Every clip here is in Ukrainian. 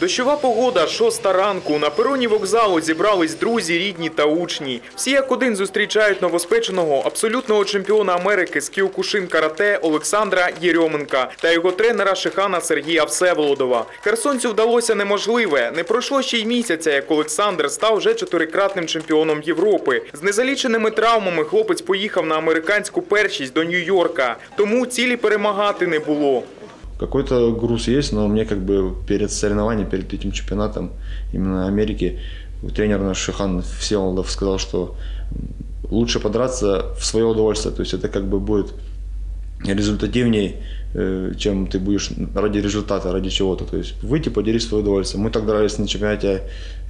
Дощова погода, шоста ранку. На пероні вокзалу зібрались друзі, рідні та учні. Всі як один зустрічають новоспеченого абсолютного чемпіона Америки з кіокушин карате Олександра Єрьоменка та його тренера Шихана Сергія Всеволодова. Херсонцю вдалося неможливе. Не пройшло ще й місяця, як Олександр став вже чотирикратним чемпіоном Європи. З незаліченими травмами хлопець поїхав на американську першість до Нью-Йорка, тому цілі перемагати не було. Какой-то груз есть, но мне как бы перед соревнованием, перед этим чемпионатом именно Америки, тренер наш Шихан Всеволодов сказал, что лучше подраться в свое удовольствие. То есть это как бы будет результативней, э, чем ты будешь ради результата, ради чего-то. То есть выйти, поделить свое удовольствие. Мы так дрались на чемпионате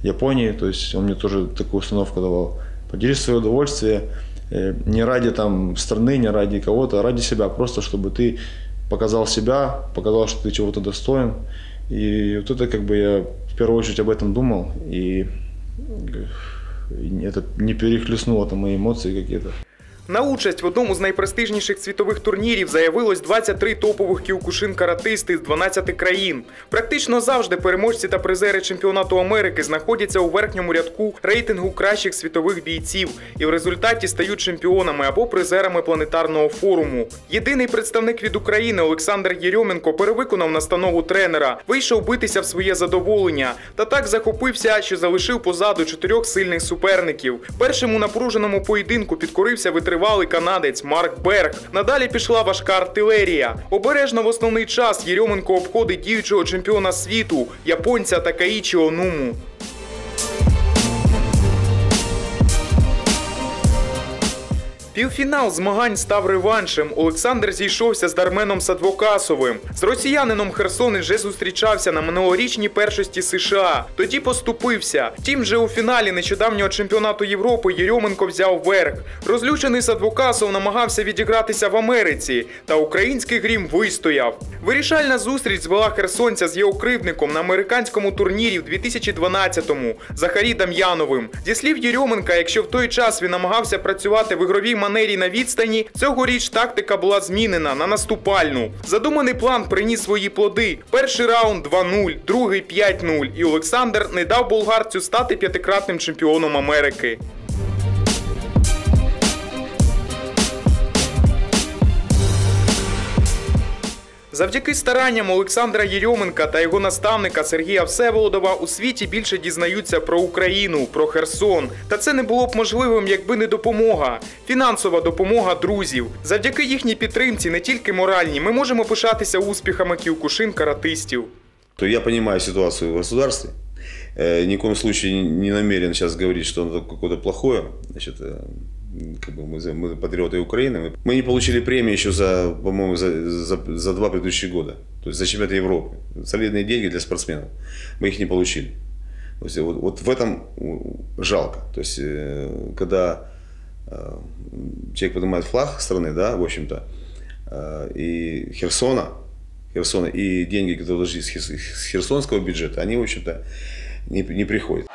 Японии, то есть он мне тоже такую установку давал. Поделить свое удовольствие э, не ради там страны, не ради кого-то, а ради себя, просто чтобы ты показал себя, показал, что ты чего-то достоин. И вот это как бы я в первую очередь об этом думал, и э, это не перехлестнуло там мои эмоции какие-то. На участь в одному з найпрестижніших світових турнірів заявилось 23 топових кіокушин каратисти з 12 країн. Практично завжди переможці та призери чемпіонату Америки знаходяться у верхньому рядку рейтингу кращих світових бійців і в результаті стають чемпіонами або призерами планетарного форуму. Єдиний представник від України Олександр Єрьоменко перевиконав настанову тренера, вийшов битися в своє задоволення та так захопився, що залишив позаду чотирьох сильних суперників. Першим у напруженому поєдинку підкорився витривалий канадець Марк Берг. Надалі пішла важка артилерія. Обережно в основний час Єрьоменко обходить діючого чемпіона світу японця Такаїчі Онуму. Півфінал змагань став реваншем. Олександр зійшовся з Дарменом Садвокасовим. З росіянином Херсонець вже зустрічався на минулорічній першості США. Тоді поступився. Втім, вже у фіналі нещодавнього чемпіонату Європи Єрьоменко взяв верх. Розлючений Садвокасов намагався відігратися в Америці, та український грім вистояв. Вирішальна зустріч звела херсонця з його кривдником на американському турнірі в 2012-му Захарі Дам'яновим. Зі слів Єрьоменка, якщо в той час він намагався працювати в ігровій манері на відстані, цьогоріч тактика була змінена на наступальну. Задуманий план приніс свої плоди. Перший раунд 2-0, другий 5-0. І Олександр не дав болгарцю стати п'ятикратним чемпіоном Америки. Завдяки старанням Олександра Єрьоменка та його наставника Сергія Всеволодова у світі більше дізнаються про Україну, про Херсон. Та це не було б можливим, якби не допомога. Фінансова допомога друзів. Завдяки їхній підтримці, не тільки моральній, ми можемо пишатися успіхами кіокушин каратистів. то я понимаю ситуацию в государстве. Э, Ни в коем случае не намерен сейчас говорить, что оно какое-то плохое. Значит, э, как бы мы, мы патриоты Украины. Мы- не получили премии еще за, по-моему, за, за, за два предыдущих года. То есть за чемпионат Европы. Солидные деньги для спортсменов. Мы их не получили. То есть вот, вот в этом жалко. То есть э, когда э, человек поднимает флаг страны, да, в общем-то, э, и Херсона, Херсона, и деньги, которые должны из херсонского бюджета, они, в общем-то, не, не приходят.